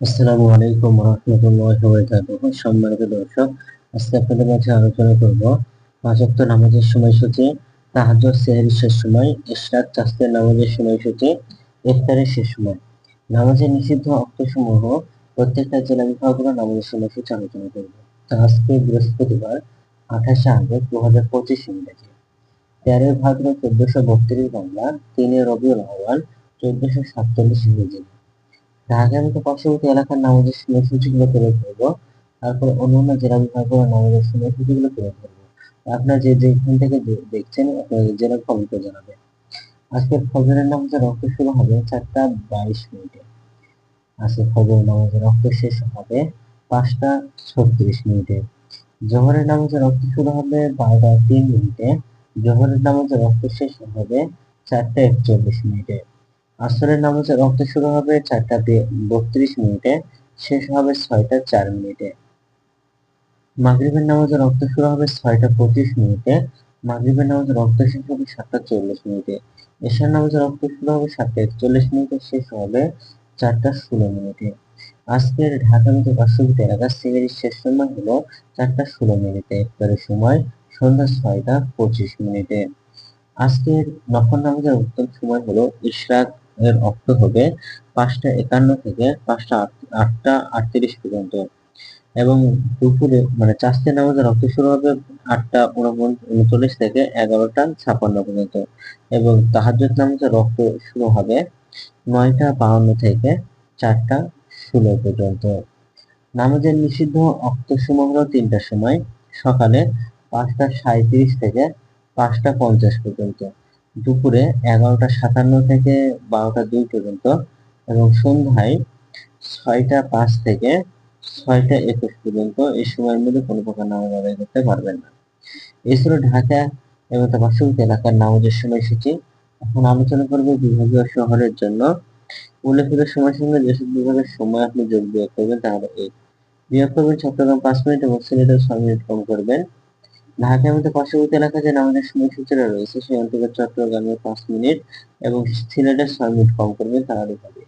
আসসালামু আলাইকুম রহমতুল্লাহ সম্মানিত দর্শক, আজকে আপনাদের মাঝে আলোচনা করব নামাজের সময়সূচি শেষ সময় ইশরাক নামাজের সময়সূচি, ইফতারের শেষ সময়। নামাজের নিষিদ্ধ প্রত্যেকটা জেলা বিভাগগুলো নামাজের সময়সূচি আলোচনা করব। আজকে বৃহস্পতিবার, আঠাশে আগস্ট দু হাজার পঁচিশ ইংরেজি। তেরোই ভাদ্র চোদ্দশো বত্রিশ বাংলা, তিনে রবিউল আওয়াল চোদ্দশো সাতচল্লিশ ইংরেজি। ঢাকা মতো পার্শ্ববর্তী এলাকার নামাজের সময়সূচিগুলো তুলে ধরবো। তারপর অন্যান্য জেলা বিভাগের নামাজের সময়সূচিগুলো তুলে ধরবো। আপনারা যে যেখান থেকে দেখছেন আপনাদের জেলা কমেন্টে জানাবেন। আজকে ফজরের নামাজের রক্ত শুরু হবে চারটা বাইশ মিনিটে। আজকে ফজর নামাজের রক্ত শেষ হবে পাঁচটা ছত্রিশ মিনিটে। জোহরের নামাজের রক্ত শুরু হবে বারোটা তিন মিনিটে। জোহরের নামাজের রক্ত শেষ হবে চারটা একচল্লিশ মিনিটে। আসরের নামাজের রক্ত শুরু হবে চারটা বত্রিশ মিনিটে, শেষ হবে ছয়টা চার মিনিটে। মাগরিবের নামাজের রক্ত শুরু হবে ছয়টা পঁচিশ মিনিটে, মাগরিবের নামাজের রক্ত শেষ হবে সাতটা চল্লিশ মিনিটে। এশার নামাজের রক্ত শুরু হবে সাতটা একচল্লিশ মিনিটে, শেষ হবে চারটা ষোলো মিনিটে। আজকের ঢাকা মতো পার্শ্ববর্তী এলাকার সিগারির শেষ সময় হলো চারটা ষোলো মিনিটে ইফতারের সময় সন্ধ্যা ছয়টা পঁচিশ মিনিটে। আজকের নফল নামাজের উত্তম সময় হলো ইশরাক এর অক্ত হবে পাঁচটা একান্ন থেকে পাঁচটা আটটা আটত্রিশ পর্যন্ত। এবং দুপুরে মানে চাষতে নামাজের রক্ত শুরু হবে আটটা উনচল্লিশ থেকে এগারোটা ছাপান্ন পর্যন্ত। এবং তাহাজত নামাজের রক্ত শুরু হবে নয়টা বাউন্ন থেকে চারটা ষোলো পর্যন্ত। নামাজের নিষিদ্ধ অক্ত সময় হলো তিনটার সময়, সকালে পাঁচটা সাঁত্রিশ থেকে পাঁচটা পঞ্চাশ পর্যন্ত। দুপুরে এগারোটা সাতান্ন থেকে বারোটা দুই পর্যন্ত এবং সন্ধ্যায় ছয়টা পাঁচ থেকে ছয়টা একুশ পর্যন্ত এই সময়ের মধ্যে কোনো প্রকার নামাজ আদায় করতে পারবেন না। এছাড়া ঢাকা এবং পার্শ্ববর্তী এলাকার নামাজের সময়সূচি। এখন আলোচনা করবে বিভাগীয় শহরের জন্য। উল্লেখিত সময়ের সঙ্গে যেসব বিভাগের সময় আপনি যোগ বিয়োগ করবেন, তাহলে এই বিয়োগ করবেন চট্টগ্রাম পাঁচ মিনিট এবং সিলেটের ছয় মিনিট কম করবেন। ঢাকার মধ্যে পার্শ্ববর্তী এলাকা যে নামাজের সময়সূচিরা রয়েছে, সেই অন্তর্গত চট্টগ্রামে পাঁচ মিনিট এবং সিলেটের ছয় মিনিট কম করবেন তাহলে হবে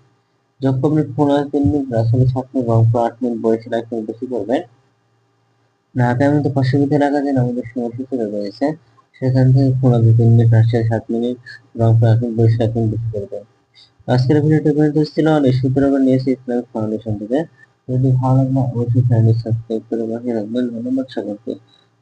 যোগ মিনিট পনেরো তিন মিনিট রাজশাহী সাত মিনিট রংপুর আট মিনিট বরিশাল এক মিনিট বেশি করবেন। ঢাকার মধ্যে পার্শ্ববর্তী এলাকা যে নামাজের সময়সূচিরা রয়েছে, সেখান থেকে পনেরো তিন মিনিট রাজশাহী সাত মিনিট রংপুর আট মিনিট বরিশাল এক মিনিট বেশি করবেন। আজকের ভিডিওটি পর্যন্ত ছিল অনেক সূত্র নিয়েছি ইসলামিক ফাউন্ডেশন থেকে। যদি ভালো লাগলে অবশ্যই চ্যানেলটি সাবস্ক্রাইব করে পাশে রাখবেন ধন্যবাদ সকলকে।